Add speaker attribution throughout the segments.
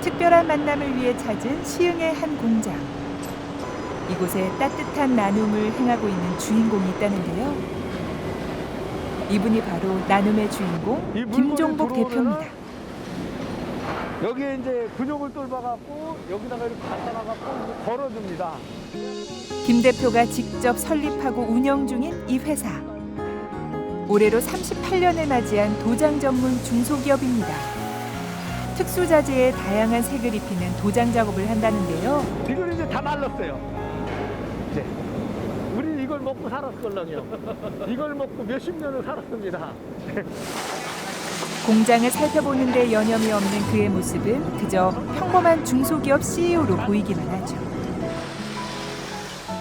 Speaker 1: 특별한 만남을 위해 찾은 시흥의 한 공장. 이곳에 따뜻한 나눔을 행하고 있는 주인공이 있다는데요. 이분이 바로 나눔의 주인공 김종복 대표입니다.
Speaker 2: 여기에 이제 근육을 뚫어갖고 여기다가 이렇게 갖다 놔갖고 걸어줍니다.
Speaker 1: 김 대표가 직접 설립하고 운영 중인 이 회사. 올해로 38년을 맞이한 도장 전문 중소기업입니다. 특수 자재에 다양한 색을 입히는 도장 작업을 한다는데요.
Speaker 2: 이걸 이제 다 말랐어요. 이제 우리 이걸 먹고 살았걸랑요. 이걸 먹고 몇십 년을 살았습니다.
Speaker 1: 공장을 살펴보는데 여념이 없는 그의 모습은 그저 평범한 중소기업 CEO로 보이기만 하죠.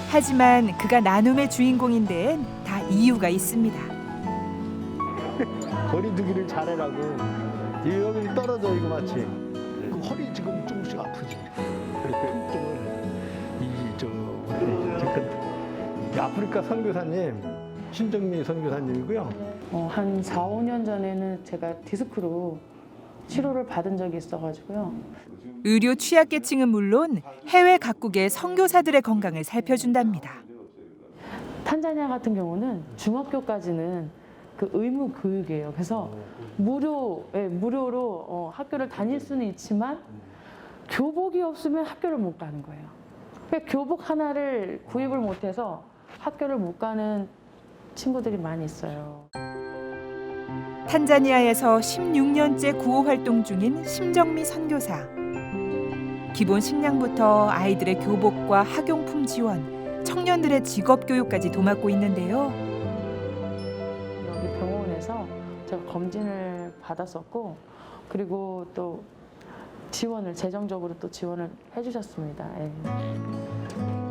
Speaker 1: 하지만 그가 나눔의 주인공인 데엔 다 이유가 있습니다.
Speaker 2: 거리두기를 잘해라고. 이 여기 떨어져 이거 마치. 그 허리 지금 조금씩 아프지. 통증을 이저 우리 이 아프리카 선교사님 신정미 선교사님이고요.
Speaker 3: 어, 한 4, 5년 전에는 제가 디스크로 치료를 받은 적이 있어가지고요.
Speaker 1: 의료 취약계층은 물론 해외 각국의 선교사들의 건강을 살펴준답니다.
Speaker 3: 탄자니아 같은 경우는 중학교까지는 그 의무 교육이에요. 그래서 무료, 예, 무료로 어, 학교를 다닐 수는 있지만 교복이 없으면 학교를 못 가는 거예요. 그러니까 교복 하나를 구입을 못해서 학교를 못 가는 친구들이 많이 있어요.
Speaker 1: 탄자니아에서 16년째 구호 활동 중인 심정미 선교사. 기본 식량부터 아이들의 교복과 학용품 지원, 청년들의 직업 교육까지 도맡고 있는데요.
Speaker 3: 검진을 받았었고 그리고 또 지원을 재정적으로 또 지원을 해주셨습니다. 예.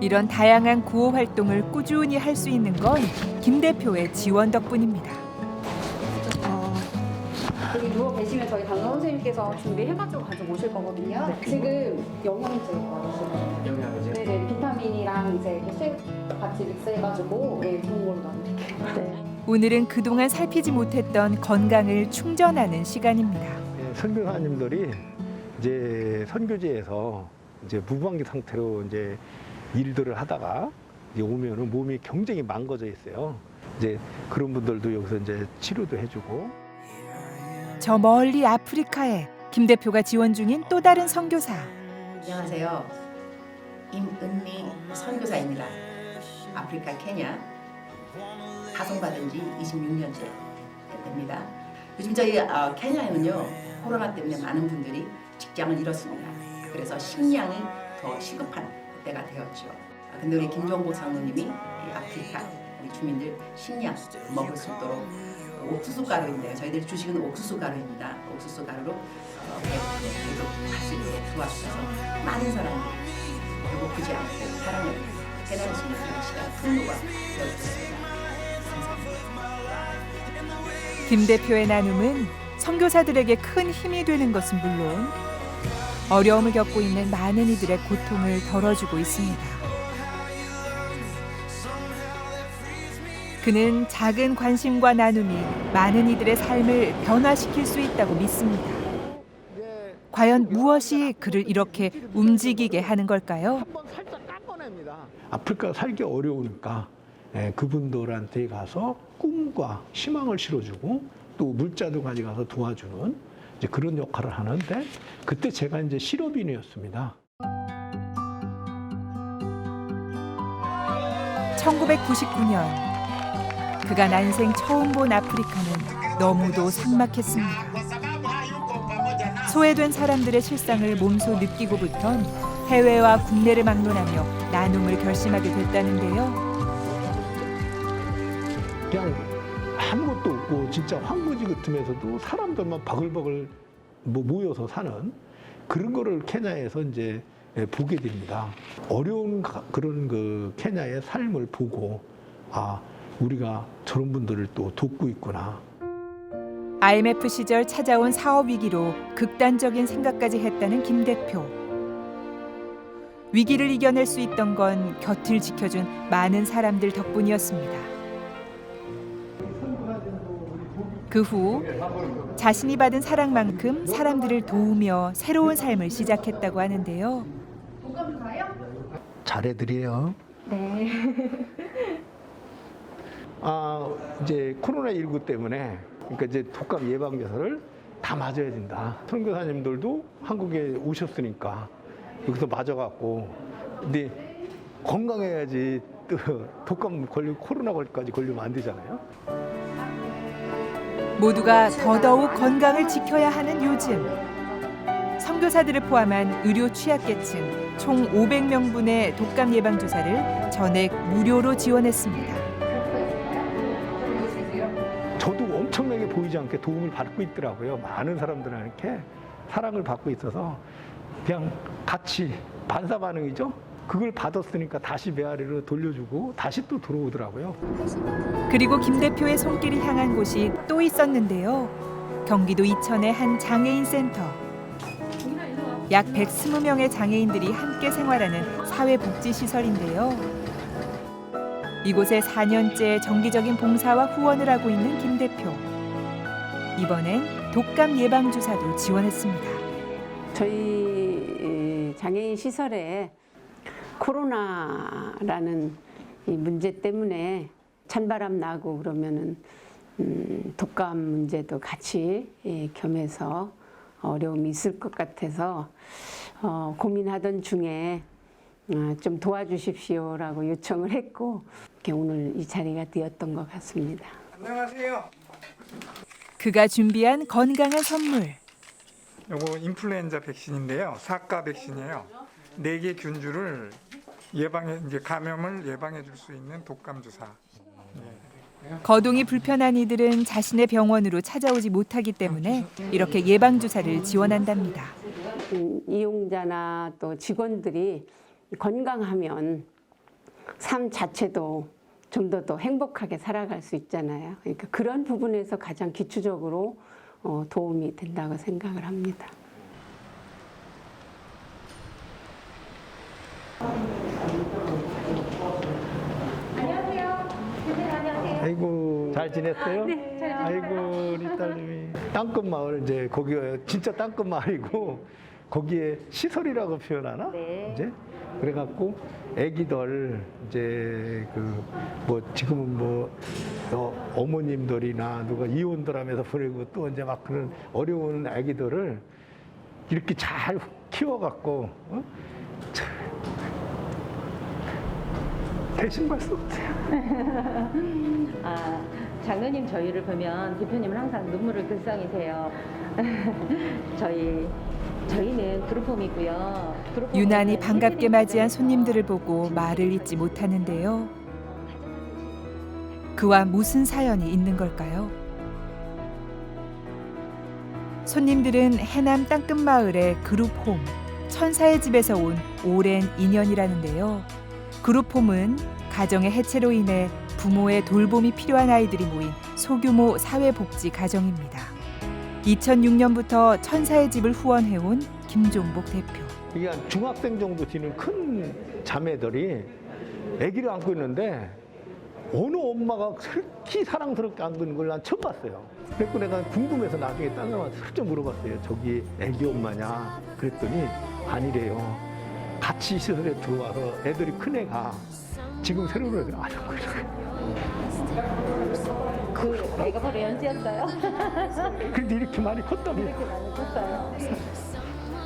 Speaker 1: 이런 다양한 구호 활동을 꾸준히 할 수 있는 건 김 대표의 지원 덕분입니다.
Speaker 4: 여기 누워 계시면 저희 담당 선생님께서 준비해가지고 가지고 오실 거거든요. 지금 영양제 받으시는 영양제? 네네 비타민이랑 이제 이렇게 쉐 같이 믹스해가지고 예 좋은 걸로 나눠드릴게요.
Speaker 3: 네.
Speaker 1: 오늘은 그동안 살피지 못했던 건강을 충전하는 시간입니다.
Speaker 2: 예, 선교사님들이 이제 선교지에서 이제 무방기 상태로 이제 일들을 하다가 이제 오면은 몸이 굉장히 망가져 있어요. 이제 그런 분들도 여기서 이제 치료도 해주고
Speaker 1: 저 멀리 아프리카에 김 대표가 지원 중인 또 다른 선교사.
Speaker 5: 안녕하세요. 임은미 선교사입니다. 아프리카 케냐 파송받은 지 26년째 됩니다. 요즘 저희 어, 케냐에는요 코로나 때문에 많은 분들이 직장을 잃었습니다. 그래서 식량이 더 시급한 때가 되었죠. 아, 근데 우리 김종복 장로님이 이 아프리카 우리 주민들 식량 먹을 수 있도록 옥수수 가루인데요. 저희들이 주식은 옥수수 가루입니다. 옥수수 가루로 어, 할수 있도록 도와주셔서 많은 사람들이 배고프지 않고 사랑을 깨달을 수 있는 시간 풍요가 되어주셨습니다.
Speaker 1: 김 대표의 나눔은 선교사들에게 큰 힘이 되는 것은 물론 어려움을 겪고 있는 많은 이들의 고통을 덜어주고 있습니다. 그는 작은 관심과 나눔이 많은 이들의 삶을 변화시킬 수 있다고 믿습니다. 과연 무엇이 그를 이렇게 움직이게 하는 걸까요?
Speaker 2: 아프리카 살기 어려우니까 예, 그분들한테 가서 꿈과 희망을 실어주고 또 물자도 가져가서 도와주는 그런 역할을 하는데 그때 제가 이제 실업인이었습니다.
Speaker 1: 1999년 그가 난생 처음 본 아프리카는 너무도 삭막했습니다. 소외된 사람들의 실상을 몸소 느끼고부턴 해외와 국내를 막론하며 나눔을 결심하게 됐다는데요.
Speaker 2: 그냥 아무것도 없고 진짜 황무지 같으면서도 사람들만 바글바글 뭐 모여서 사는 그런 거를 케냐에서 이제 예, 보게 됩니다. 어려운 가- 그런 그 케냐의 삶을 보고 아 우리가 저런 분들을 또 돕고 있구나.
Speaker 1: IMF 시절 찾아온 사업 위기로 극단적인 생각까지 했다는 김 대표. 위기를 이겨낼 수 있던 건 곁을 지켜준 많은 사람들 덕분이었습니다. 그 후 자신이 받은 사랑만큼 사람들을 도우며 새로운 삶을 시작했다고 하는데요.
Speaker 2: 잘해드려요.
Speaker 4: 네.
Speaker 2: 아 이제 코로나 19 때문에 그러니까 이제 독감 예방 주사를 다 맞아야 된다. 선교사님들도 한국에 오셨으니까 여기서 맞아갖고 근데 건강해야지 또 독감 걸리고 코로나 걸까지 걸리면 안 되잖아요.
Speaker 1: 모두가 더더욱 건강을 지켜야 하는 요즘. 선교사들을 포함한 의료 취약계층 총 500명분의 독감 예방 주사를 전액 무료로 지원했습니다.
Speaker 2: 저도 엄청나게 보이지 않게 도움을 받고 있더라고요. 많은 사람들한테 사랑을 받고 있어서 그냥 같이 반사 반응이죠. 그걸 받았으니까 다시 메아리로 돌려주고 다시 또 들어오더라고요.
Speaker 1: 그리고 김 대표의 손길이 향한 곳이 또 있었는데요. 경기도 이천의 한 장애인 센터. 약 120명의 장애인들이 함께 생활하는 사회복지시설인데요. 이곳에 4년째 정기적인 봉사와 후원을 하고 있는 김 대표. 이번엔 독감 예방 주사도 지원했습니다.
Speaker 6: 저희 장애인 시설에 코로나라는 이 문제 때문에 찬바람 나고 그러면은 음, 독감 문제도 같이 예, 겸해서 어려움이 있을 것 같아서 어, 고민하던 중에 어, 좀 도와주십시오라고 요청을 했고 이렇게 오늘 이 자리가 되었던 것 같습니다.
Speaker 1: 그가 준비한 건강한 선물.
Speaker 7: 요거 인플루엔자 백신인데요. 사가 백신이에요. 네 개 균주를 예방해 이제 감염을 예방해 줄 수 있는 독감 주사.
Speaker 1: 거동이 불편한 이들은 자신의 병원으로 찾아오지 못하기 때문에 이렇게 예방 주사를 지원한답니다.
Speaker 6: 음, 이용자나 또 직원들이 건강하면 삶 자체도 좀 더 더 행복하게 살아갈 수 있잖아요. 그러니까 그런 부분에서 가장 기초적으로 어, 도움이 된다고 생각을 합니다.
Speaker 2: 아이고 잘 지냈어요? 아이고 우리 딸님이 땅끝 마을 이제 거기가 진짜 땅끝 마을이고 거기에 시설이라고 표현하나? 이제 그래갖고 애기들 이제 그 뭐 지금은 뭐 어, 어머님들이나 누가 이혼들 하면서 보내고 또 이제 막 그런 어려운 애기들을 이렇게 잘 키워갖고 어? 참. 대신 말수 없어요.
Speaker 8: 아, 장로님 저희를 보면 대표님은 항상 눈물을 글썽이세요. 저희 저희는 그룹홈이고요. 그룹홈은
Speaker 1: 유난히 반갑게 맞이한 손님들을 보고 말을 잇지 못하는데요. 그와 무슨 사연이 있는 걸까요? 손님들은 해남 땅끝 마을의 그룹홈 천사의 집에서 온 오랜 인연이라는데요. 그룹홈은 가정의 해체로 인해 부모의 돌봄이 필요한 아이들이 모인 소규모 사회복지 가정입니다. 2006년부터 천사의 집을 후원해온 김종복 대표.
Speaker 2: 이게 한 중학생 정도 되는 큰 자매들이 아기를 안고 있는데 어느 엄마가 그렇게 사랑스럽게 안고 있는 걸 난 처음 봤어요. 그래서 내가 궁금해서 나중에 딴 사람한테 슬쩍 물어봤어요. 저기 애기 엄마냐? 그랬더니 아니래요. 같이 시설에 들어와서 애들이 큰 애가 지금 새로운 애들 안 하고 있어요.
Speaker 8: 그 애가 바로 연지였어요.
Speaker 2: 근데 이렇게 많이 컸다며.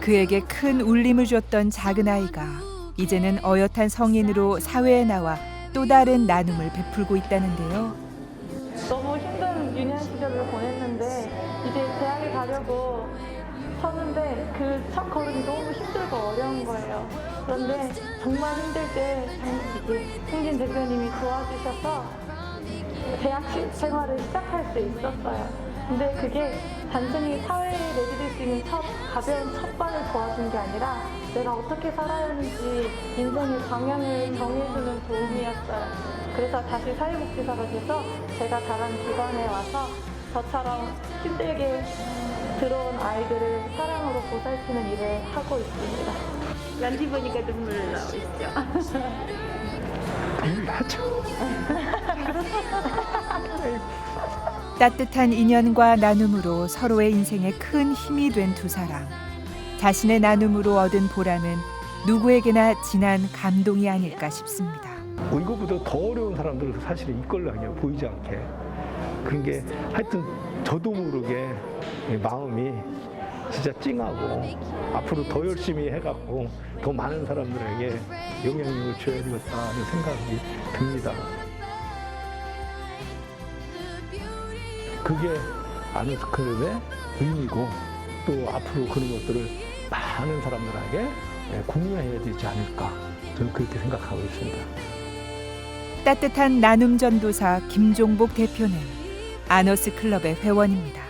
Speaker 1: 그에게 큰 울림을 줬던 작은 아이가 이제는 어엿한 성인으로 사회에 나와 또 다른 나눔을 베풀고 있다는데요.
Speaker 3: 너무 힘든 유년 시절을 보냈는데 이제 대학에 가려고 그 첫 걸음이 너무 힘들고 어려운 거예요. 그런데 정말 힘들 때 승진 대표님이 도와주셔서 대학 시- 생활을 시작할 수 있었어요. 근데 그게 단순히 사회에 내디딜 수 있는 첫 가벼운 첫 발을 도와준 게 아니라 내가 어떻게 살아야 하는지 인생의 방향을 정해주는 도움이었어요. 그래서 다시 사회복지사가 돼서 제가 다른 기관에 와서 저처럼 힘들게 들어온 아이들을 보살피는 일을 하고 있습니다.
Speaker 8: 연지 보니까 눈물 나오시죠.
Speaker 2: 하죠.
Speaker 1: 따뜻한 인연과 나눔으로 서로의 인생에 큰 힘이 된 두 사람. 자신의 나눔으로 얻은 보람은 누구에게나 진한 감동이 아닐까 싶습니다.
Speaker 2: 뭐 이거보다 더 어려운 사람들은 사실은 이끌랑이요 보이지 않게 그런 게 하여튼 저도 모르게 이 마음이 진짜 찡하고 앞으로 더 열심히 해갖고 더 많은 사람들에게 영향력을 줘야 되겠다는 생각이 듭니다. 그게 아누스클럽의 의미고 또 앞으로 그런 것들을 많은 사람들에게 공유해야 되지 않을까 저는 그렇게 생각하고 있습니다.
Speaker 1: 따뜻한 나눔 전도사 김종복 대표는 아너스 클럽의 회원입니다.